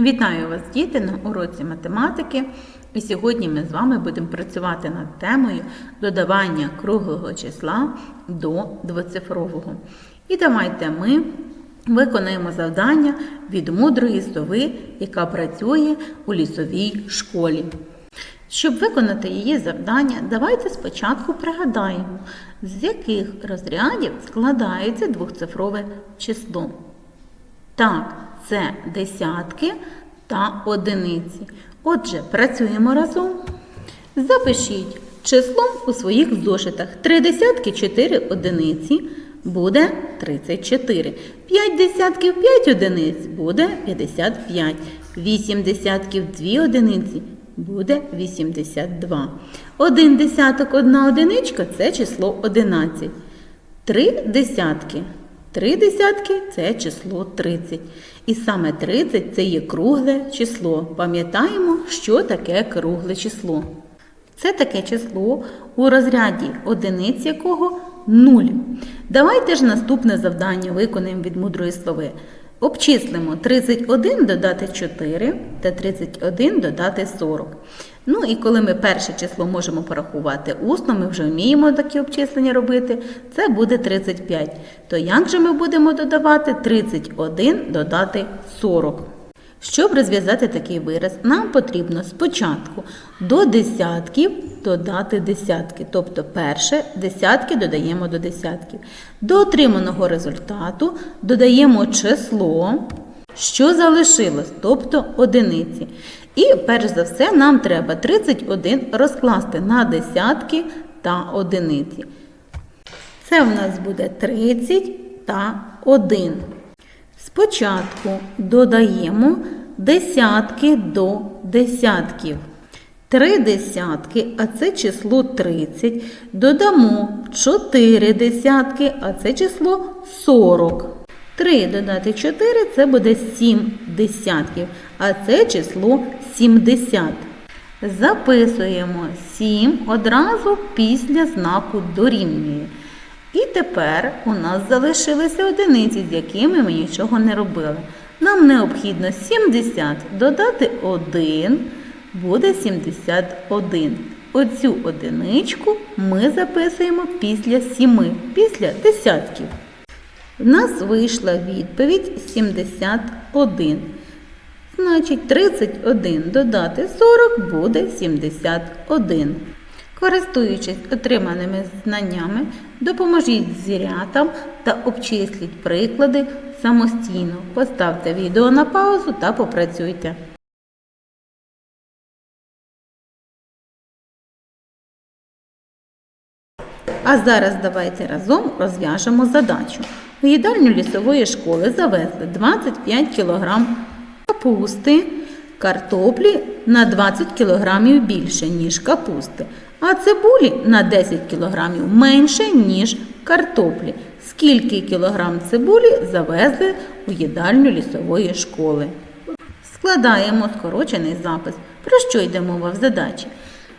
Вітаю вас, діти, на уроці математики. І сьогодні ми з вами будемо працювати над темою додавання круглого числа до двоцифрового. І давайте ми виконаємо завдання від мудрої сови, яка працює у лісовій школі. Щоб виконати її завдання, давайте спочатку пригадаємо, з яких розрядів складається двохцифрове число. Так, це десятки та одиниці. Отже, працюємо разом. Запишіть числом у своїх зошитах. Три десятки 4 одиниці буде 34. 5 десятків 5 одиниць буде 55. 8 десятків 2 одиниці буде 82. Один десяток одна одиничка це число 11. Три десятки. Три десятки це число 30. І саме 30 це є кругле число. Пам'ятаємо, що таке кругле число. Це таке число у розряді одиниць якого 0. Давайте ж наступне завдання виконаємо від мудрої слови. Обчислимо 31 додати 4 та 31 додати 40. Ну і коли ми перше число можемо порахувати усно, ми вже вміємо такі обчислення робити, це буде 35. То як же ми будемо додавати 31 додати 40? Щоб розв'язати такий вираз, нам потрібно спочатку до десятків додати десятки. Тобто перше десятки додаємо до десятків. До отриманого результату додаємо число, що залишилось, тобто одиниці. І перш за все нам треба 31 розкласти на десятки та одиниці. Це в нас буде 30 та 1. Спочатку додаємо десятки до десятків. Три десятки, а це число 30. Додамо 4 десятки, а це число 40. 3 додати 4 це буде 7 десятків, а це число 70. Записуємо 7 одразу після знаку дорівнює. І тепер у нас залишилися одиниці, з якими ми нічого не робили. Нам необхідно 70 додати 1, буде 71. Оцю одиничку ми записуємо після 7, після десятків. У нас вийшла відповідь 71. Значить, 31 додати 40 буде 71. Користуючись отриманими знаннями, допоможіть звірятам та обчисліть приклади самостійно. Поставте відео на паузу та попрацюйте. А зараз давайте разом розв'яжемо задачу. У їдальню лісової школи завезли 25 кг капусти, картоплі на 20 кг більше, ніж капусти, а цибулі на 10 кг менше, ніж картоплі. Скільки кілограм цибулі завезли у їдальню лісової школи? Складаємо скорочений запис. Про що йде мова в задачі?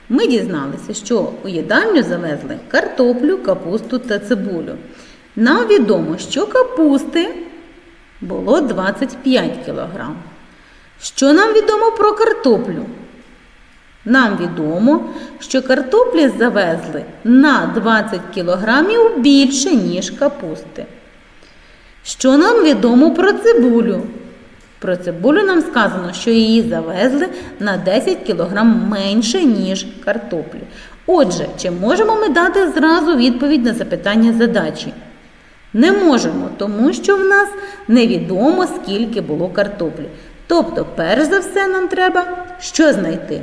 Ми дізналися, що у їдальню завезли картоплю, капусту та цибулю. Нам відомо, що капусти було 25 кг. Що нам відомо про картоплю? Нам відомо, що картоплі завезли на 20 кг більше, ніж капусти. Що нам відомо про цибулю? Про цибулю нам сказано, що її завезли на 10 кг менше, ніж картоплі. Отже, чи можемо ми дати зразу відповідь на запитання задачі? Не можемо, тому що в нас невідомо, скільки було картоплі. Тобто, перш за все, нам треба що знайти?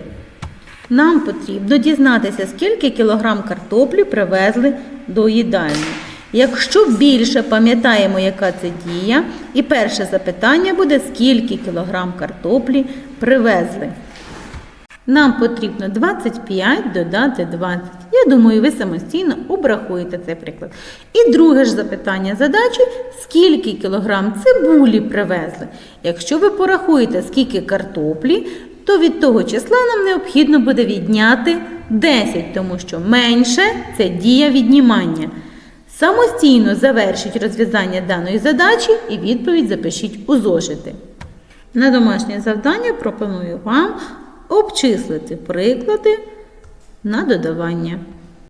Нам потрібно дізнатися, скільки кілограм картоплі привезли до їдальні. Якщо більше пам'ятаємо, яка це дія, і перше запитання буде, скільки кілограм картоплі привезли. Нам потрібно 25 додати 20. Я думаю, ви самостійно обрахуєте цей приклад. І друге ж запитання задачі, скільки кілограм цибулі привезли. Якщо ви порахуєте, скільки картоплі, то від того числа нам необхідно буде відняти 10, тому що менше це дія віднімання. Самостійно завершіть розв'язання даної задачі і відповідь запишіть у зошити. На домашнє завдання пропоную вам обчислити приклади на додавання.